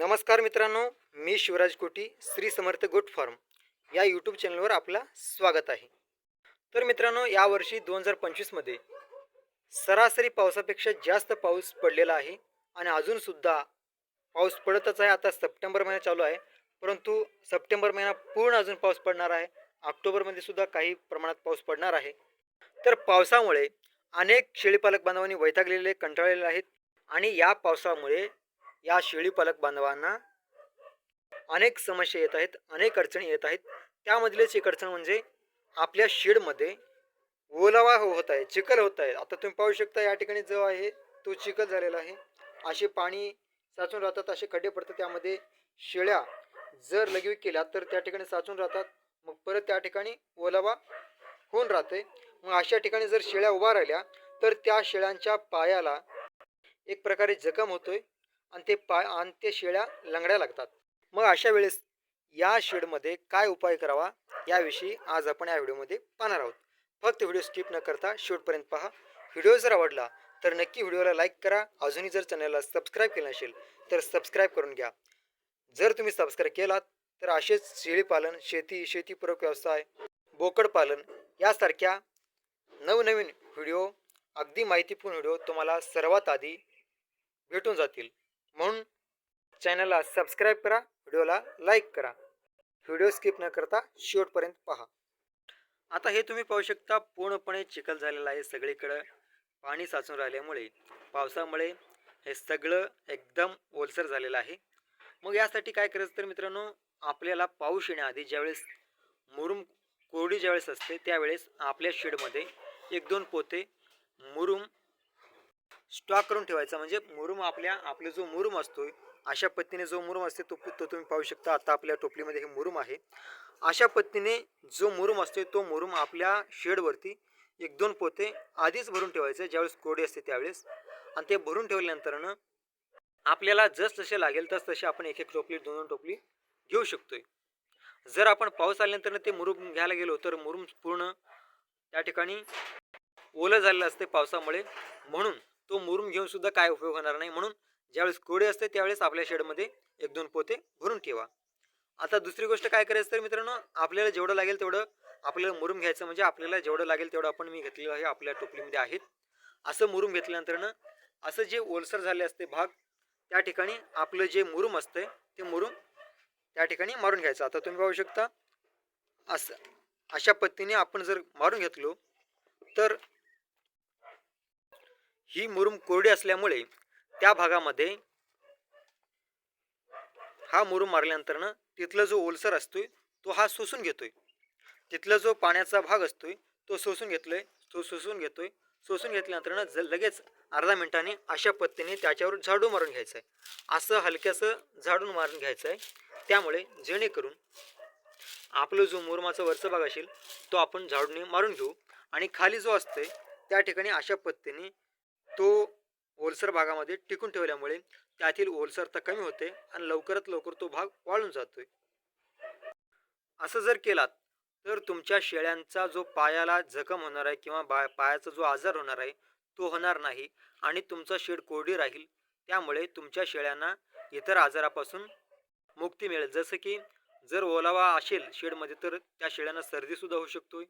नमस्कार मित्रांनो मी शिवराज कोटी श्री समर्थ गोट फार्म. या यूट्यूब चॅनलवर आपला स्वागत आहे. तर मित्रांनो यावर्षी दोन हजार पंचवीसमध्ये सरासरी पावसापेक्षा जास्त पाऊस पडलेला आहे आणि अजूनसुद्धा पाऊस पडतच आहे. आता सप्टेंबर महिना चालू आहे परंतु सप्टेंबर महिना पूर्ण अजून पाऊस पडणार आहे. ऑक्टोबरमध्ये सुद्धा काही प्रमाणात पाऊस पडणार आहे. तर पावसामुळे अनेक शेळीपालक बांधवांनी वैतागलेले कंटाळलेले आहेत आणि या पावसामुळे या शेळी पालक बांधवांना अनेक समस्या येत आहेत अनेक अडचणी येत आहेत. त्यामधलेच एक अडचण म्हणजे आपल्या शेडमध्ये ओलावा हो- होत आहे चिखल होत आहे. आता तुम्ही पाहू शकता या ठिकाणी जो आहे तो चिखल झालेला आहे. असे पाणी साचून राहतात असे खड्डे पडतात. त्यामध्ये शेळ्या जर लघवी केल्या तर त्या ठिकाणी साचून राहतात. मग परत त्या ठिकाणी ओलावा होऊन राहते. मग अशा ठिकाणी जर शेळ्या उभा राहिल्या तर त्या शेळ्यांच्या पायाला एक प्रकारे जखम होतोय. आणि ते पाय आणि ते शेळ्या लंगड्या लागतात. मग अशा वेळेस या शेडमध्ये काय उपाय करावा याविषयी आज आपण या व्हिडिओमध्ये पाहणार आहोत. फक्त व्हिडिओ स्किप न करता शेवटपर्यंत पहा. व्हिडिओ जर आवडला तर नक्की व्हिडिओला लाईक करा. अजूनही जर चॅनलला सबस्क्राईब केलं नसेल तर सबस्क्राईब करून घ्या. जर तुम्ही सबस्क्राईब केलात तर असेच शेळीपालन शेती शेतीपूरक व्यवसाय बोकडपालन यासारख्या नवनवीन व्हिडिओ अगदी माहितीपूर्ण व्हिडिओ तुम्हाला सर्वात आधी भेटून जातील. म्हणून चॅनलला सबस्क्राईब करा व्हिडिओला लाईक करा. व्हिडिओ स्किप न करता शेवटपर्यंत पहा. आता हे तुम्ही पाहू शकता पूर्णपणे चिखल झालेलं आहे सगळीकडं. पाणी साचून राहिल्यामुळे पावसामुळे हे सगळं एकदम ओलसर झालेलं आहे. मग यासाठी काय करायचं तर मित्रांनो आपल्याला पाऊस येण्याआधी ज्यावेळेस मुरुम कोरडी ज्यावेळेस असते त्यावेळेस आपल्या शेडमध्ये एक दोन पोते मुरुम स्टॉक करून ठेवायचा. म्हणजे मुरुम आपल्या आपला जो मुरुम असतो अशा पद्धतीने जो मुरुम असते तो तो तुम्ही पाहू शकता. आता आपल्या टोपलीमध्ये हे मुरुम आहे. अशा पद्धतीने जो मुरुम असतो तो मुरुम आपल्या शेडवरती एक दोन पोते आधीच भरून ठेवायचे. ज्यावेळेस कोरडे असते त्यावेळेस. आणि ते भरून ठेवल्यानंतरनं आपल्याला जस जसे लागेल तस तसे आपण एक एक टोपली दोन दोन टोपली घेऊ शकतोय. जर आपण पाऊस आल्यानंतर ते मुरुम घ्यायला गेलो तर मुरुम पूर्ण त्या ठिकाणी ओलं झालेलं असते पावसामुळे. म्हणून तो मुरून घेऊन सुद्धा काय उपयोग होणार नाही. म्हणून ज्यावेळेस कोडे असते त्यावेळेस आपल्या शेडमध्ये एक दोन पोते भरून ठेवा. आता दुसरी गोष्ट काय करायचं तर मित्रांनो आपल्याला जेवढं लागेल तेवढं आपल्याला मुरुम घ्यायचं म्हणजे आपल्याला जेवढं लागेल तेवढं आपण मी घेतलेलं आहे आपल्या टोपलीमध्ये आहेत. असं मुरुम घेतल्यानंतरनं असं जे ओलसर झाले असते भाग त्या ठिकाणी आपलं जे मुरुम असतं ते मुरुम त्या ठिकाणी मारून घ्यायचं. आता तुम्ही पाहू शकता असं अशा पद्धतीने आपण जर मारून घेतलो तर ही मुरुम कोरडी असल्यामुळे त्या भागामध्ये हा मुरुम मारल्यानंतरनं तिथला जो ओलसर असतोय तो हा सोसून घेतोय. तिथला जो पाण्याचा भाग असतोय तो सोसून घेतलोय तो सोसून घेतोय. सोसून घेतल्यानंतरनं ज लगेच अर्धा मिनिटाने अशा पद्धतीने त्याच्यावर झाडू मारून घ्यायचं आहे असं हलक्यासं झाडून मारून घ्यायचं आहे त्यामुळे जेणेकरून आपलं जो मुरमाचा वरचा भाग असेल तो आपण झाडूने मारून घेऊ. आणि खाली जो असतोय त्या ठिकाणी अशा पद्धतीने तो ओलसर भागामध्ये टिकून ठेवल्यामुळे त्यातील ओलसरता कमी होते आणि लवकरात लवकर तो भाग वाळून जातोय. असं जर केलात तर तुमच्या शेळ्यांचा जो पायाला जखम होणार आहे किंवा बा पायाचा जो आजार होणार आहे तो होणार नाही आणि तुमचा शेड कोरडी राहील. त्यामुळे तुमच्या शेळ्यांना इतर आजारापासून मुक्ती मिळेल. जसं की जर ओलावा असेल शेडमध्ये तर त्या शेळ्यांना सर्दीसुद्धा होऊ शकतोय.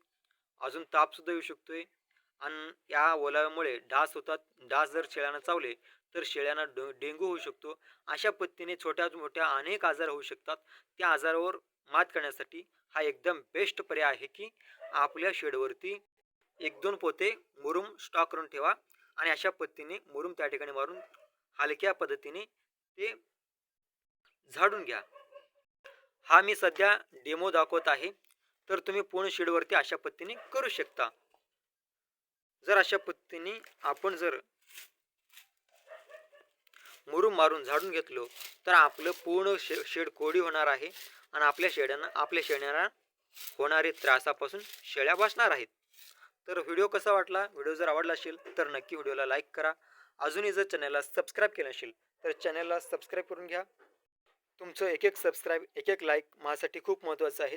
अजून तापसुद्धा येऊ शकतोय. आणि या ओलाव्यामुळे डास होतात. डास जर शेळ्यांना चावले तर शेळ्यांना ड डेंगू होऊ शकतो. अशा पद्धतीने छोट्या मोठ्या अनेक आजार होऊ शकतात. त्या आजारावर मात करण्यासाठी हा एकदम बेस्ट पर्याय आहे की आपल्या शेडवरती एक दोन पोते मुरुम स्टॉक करून ठेवा आणि अशा पद्धतीने मुरुम त्या ठिकाणी मारून हलक्या पद्धतीने ते झाडून घ्या. हा मी सध्या डेमो दाखवत आहे. तर तुम्ही पूर्ण शेडवरती अशा पद्धतीने करू शकता. जर अशा पद्धतीने आपण जर मुरुम मारून झाडून घेतलो तर आपलं पूर्ण शे शेड कोडी होणार आहे आणि आपल्या शेड्यांना आपल्या शेण्याला होणारे त्रासापासून शेळ्या वाचणार आहेत. तर व्हिडिओ कसा वाटला? व्हिडिओ जर आवडला असेल तर नक्की व्हिडिओला लाईक करा. अजूनही जर चॅनलला सबस्क्राईब केलं असेल तर चॅनलला सबस्क्राईब करून घ्या. तुमचं एक एक सबस्क्राईब एक एक लाईक माझ्यासाठी खूप महत्त्वाचं आहे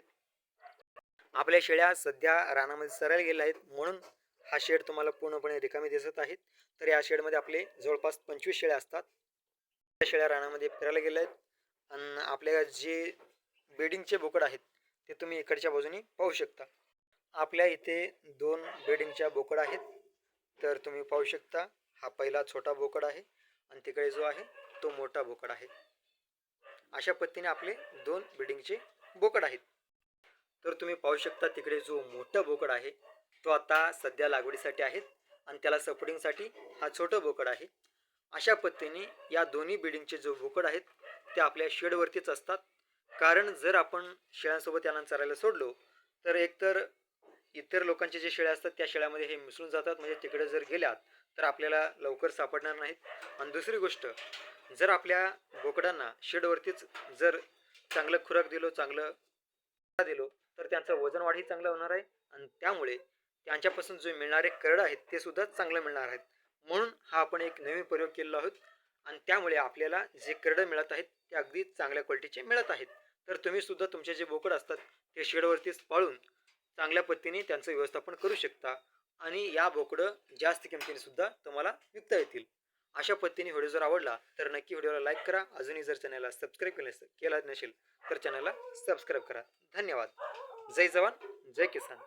आपल्या शेळ्या सध्या रानामध्ये सरळ गेल्या आहेत म्हणून हा शेड तुम्हाला पूर्णपणे रिकामी दिसत आहेत. तर या शेडमध्ये आपले जवळपास पंचवीस शेळ्या असतात. त्या शेळ्या रानामध्ये फिरायला गेल्या आहेत आणि आपल्या जे बेडिंगचे बोकड आहेत ते तुम्ही इकडच्या बाजूने पाहू शकता. आपल्या इथे दोन बेडिंगच्या बोकड आहेत. तर तुम्ही पाहू शकता हा पहिला छोटा बोकड आहे आणि तिकडे जो आहे तो मोठा बोकड आहे. अशा पद्धतीने आपले दोन बिल्डिंगचे बोकड आहेत. तर तुम्ही पाहू शकता तिकडे जो मोठा बोकड आहे तो आता सध्या लागवडीसाठी आहेत आणि त्याला सपोर्टिंगसाठी हा छोटा बोकड आहे. अशा पद्धतीने या दोन्ही बिल्डिंगचे जो बोकड आहेत ते आपल्या शेडवरतीच असतात. कारण जर आपण शेळ्यांसोबत यांना चरायला सोडलो तर एकतर इतर लोकांचे जे शेळ्या असतात त्या शेळ्यामध्ये हे मिसळून जातात. म्हणजे तिकडे जर गेल्यात तर आपल्याला लवकर सापडणार नाहीत. आणि दुसरी गोष्ट जर आपल्या बोकडांना शेडवरतीच जर चांगलं खुराक दिलो चांगलं दिलो तर त्यांचं वजन वाढही चांगलं होणार आहे. आणि त्यामुळे त्यांच्यापासून जे मिळणारे करड आहेत ते सुद्धा चांगलं मिळणार आहेत. म्हणून हा आपण एक नवीन प्रयोग केलेला आहोत. आणि त्यामुळे आपल्याला जे करडं मिळत आहेत ते अगदी चांगल्या क्वालिटीचे मिळत आहेत. तर तुम्ही सुद्धा तुमचे जे बोकड असतात ते शेडवरतीच पाळून चांगल्या पद्धतीने त्यांचं व्यवस्थापन करू शकता. आणि या बोकडं जास्त किमतीने सुद्धा तुम्हाला विकता येतील. अशा पद्धतीने व्हिडिओ जर आवडला तर नक्की व्हिडिओला लाईक करा. अजूनही जर चॅनलला सबस्क्राईब केलं केला नसेल तर चॅनलला सबस्क्राईब करा. धन्यवाद. जय जवान जय किसान.